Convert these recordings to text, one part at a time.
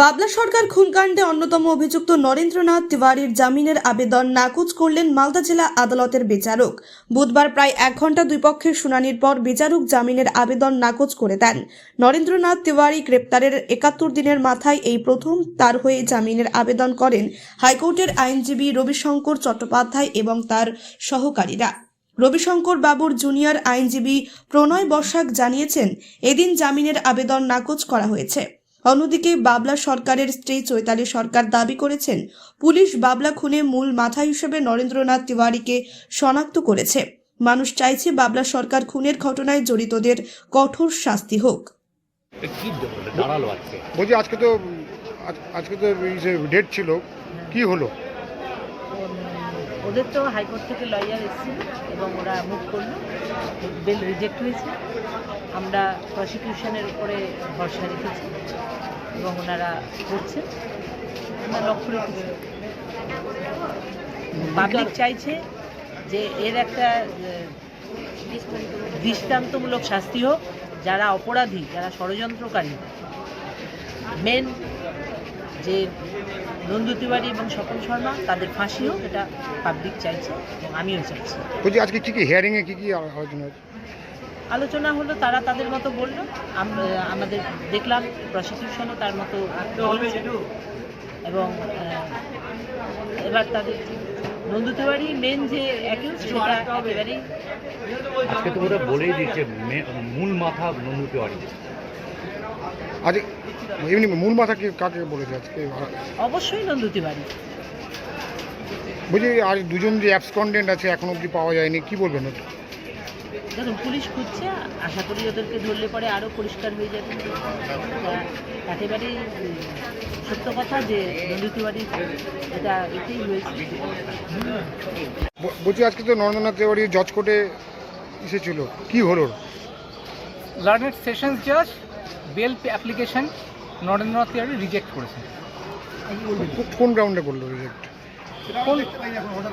বাবলা সরকার খুনকাণ্ডে অন্যতম অভিযুক্ত নরেন্দ্রনাথ তিওয়ারির জামিনের আবেদন নাকচ করলেন মালদা জেলা আদালতের বিচারক। বুধবার প্রায় এক ঘণ্টা দুই পক্ষের শুনানির পর বিচারক জামিনের আবেদন নাকচ করে দেন। নরেন্দ্রনাথ তিওয়ারি গ্রেপ্তারের একাত্তর দিনের মাথায় এই প্রথম তার হয়ে জামিনের আবেদন করেন হাইকোর্টের আইনজীবী রবিশঙ্কর চট্টোপাধ্যায় এবং তার সহকারীরা। রবিশঙ্কর বাবুর জুনিয়র আইনজীবী প্রণয় বসাক জানিয়েছেন, এদিন জামিনের আবেদন নাকচ করা হয়েছে। অন্যদিকে বাবলা সরকারের স্ত্রী চৈতালি সরকার দাবি করেছেন পুলিশ বাবলা খুনে মূল মাথা হিসেবে নরেন্দ্রনাথ তিওয়ারিকে শনাক্ত করেছে। মানুষ চাইছে বাবলা সরকার খুনের ঘটনায় জড়িতদের কঠোর শাস্তি হোক। কি দাঁড়াল আজকে? বলছি আজকে তো আজকে তো ডেট ছিল কি হলো? ওদের তো হাইকোর্ট থেকে লয়ার এসেছিল এবং ওরা মুভ করল বেল রিজেক্ট হয়েছে। আমরা প্রসিকিউশনের উপরে ভরসা রেখেছি এবং ওনারা করছেন। আমরা লক্ষ্য রেখেছি। পাবলিক চাইছে যে এর একটা দৃষ্টান্তমূলক শাস্তি হোক যারা অপরাধী যারা ষড়যন্ত্রকারী মেন যে নন্দু তিওয়ারি এবং স্বপন শর্মা তাদের ফাঁসি হোক এটা পাবলিক চাইছে এবং আমিও চাইছি। বলছি আজকে কি কি হিয়ারিংয়ে কি কি আলোচনা হয়েছে? আলোচনা হলো তারা তাদের মতো বলল আমাদের দেখলাম প্রসিকিউশনও তার মতো। এবং এবার তাদের নন্দু তিওয়ারি মেন যে অ্যাকিউজ সেটা একেবারেই আজকে তো ওরা বলেই দিচ্ছে মূল মাথা নন্দু তিওয়ারি। আজ এমনি মূল মাথা কি কাকে বলেছে আজকে? অবশ্যই নন্দু তিওয়ারি বলছি আর দুজন যে অ্যাবসকন্ডেন্ট আছে এখন অবধি পাওয়া যায়নি কি বলবেন? দেখুন পুলিশ খুঁজছে আশা করি ওদেরকে ধরলে পরে আরও পরিষ্কার হয়ে যাবে। তা একেবারেই সত্য কথা যে নন্দু এটা এটাই হয়েছে। বলছি আজকে তো নরেন্দ্রনাথ তেওয়ারি জজ কোর্টে এসেছিল। কি হলো? লার্নেড সেশনস জাজ bail application Narendranath Tiwari reject করেছেন কোন গ্রাউন্ডে করল রিজেক্ট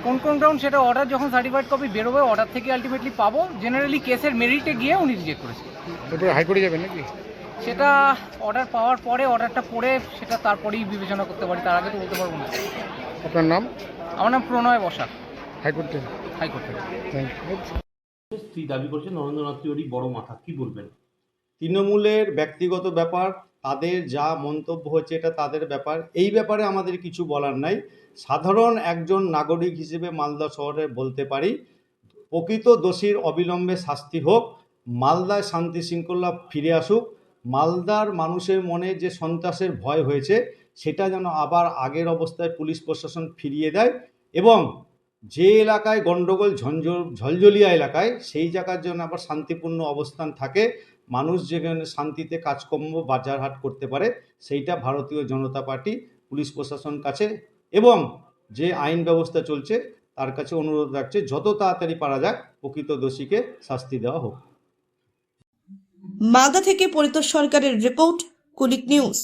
কোন কোন গ্রাউন্ড সেটা অর্ডার যখন সার্টিফাইড কপি বেরোবে অর্ডার থেকে আলটিমেটলি পাবো। জেনারেলি কেসের মেরিটে গিয়ে উনি রিজেক্ট করেছেন এরপরে হাইকোর্টে যাবেন নাকি? সেটা অর্ডার পাওয়ার পরে অর্ডারটা পড়ে সেটা তারপরেই বিবেচনা করতে পারি। তার আগে তো বলতে পারব না। আপনার নাম? আমার নাম প্রণয় বসাক। হাইকোর্ট থেকে হাইকোর্ট থেকে থ্যাংক ইউ স্ত্রী দাবি করছে, নরেন্দ্রনাথ তিওয়ারি বড় মাথা, কি বলবেন? তৃণমূলের ব্যক্তিগত ব্যাপার, তাদের যা মন্তব্য হচ্ছে এটা তাদের ব্যাপার, এই ব্যাপারে আমাদের কিছু বলার নাই। সাধারণ একজন নাগরিক হিসেবে মালদা শহরে বলতে পারি, প্রকৃত দোষীর অবিলম্বে শাস্তি হোক, মালদায় শান্তি শৃঙ্খলা ফিরে আসুক, মালদার মানুষের মনে যে সন্ত্রাসের ভয় হয়েছে, সেটা যেন আবার আগের অবস্থায় পুলিশ প্রশাসন ফিরিয়ে দেয় এবং যে এলাকায় গণ্ডগোল ঝঞ্ঝল ঝলঝলিয়া এলাকায়, সেই জায়গার জন্য আবার শান্তিপূর্ণ অবস্থান থাকে। মানুষ যেখানে শান্তিতে কাজকর্ম, বাজারহাট করতে পারে, সেইটা ভারতীয় জনতা পার্টি, পুলিশ প্রশাসন কাছে এবং যে আইন ব্যবস্থা চলছে, তার কাছে অনুরোধ রাখছে, যত তাড়াতাড়ি পারা যাক, প্রকৃত দোষীকে শাস্তি দেওয়া হোক। মালদা থেকে পরিতোষ সরকারের রিপোর্ট, কুলিক নিউজ।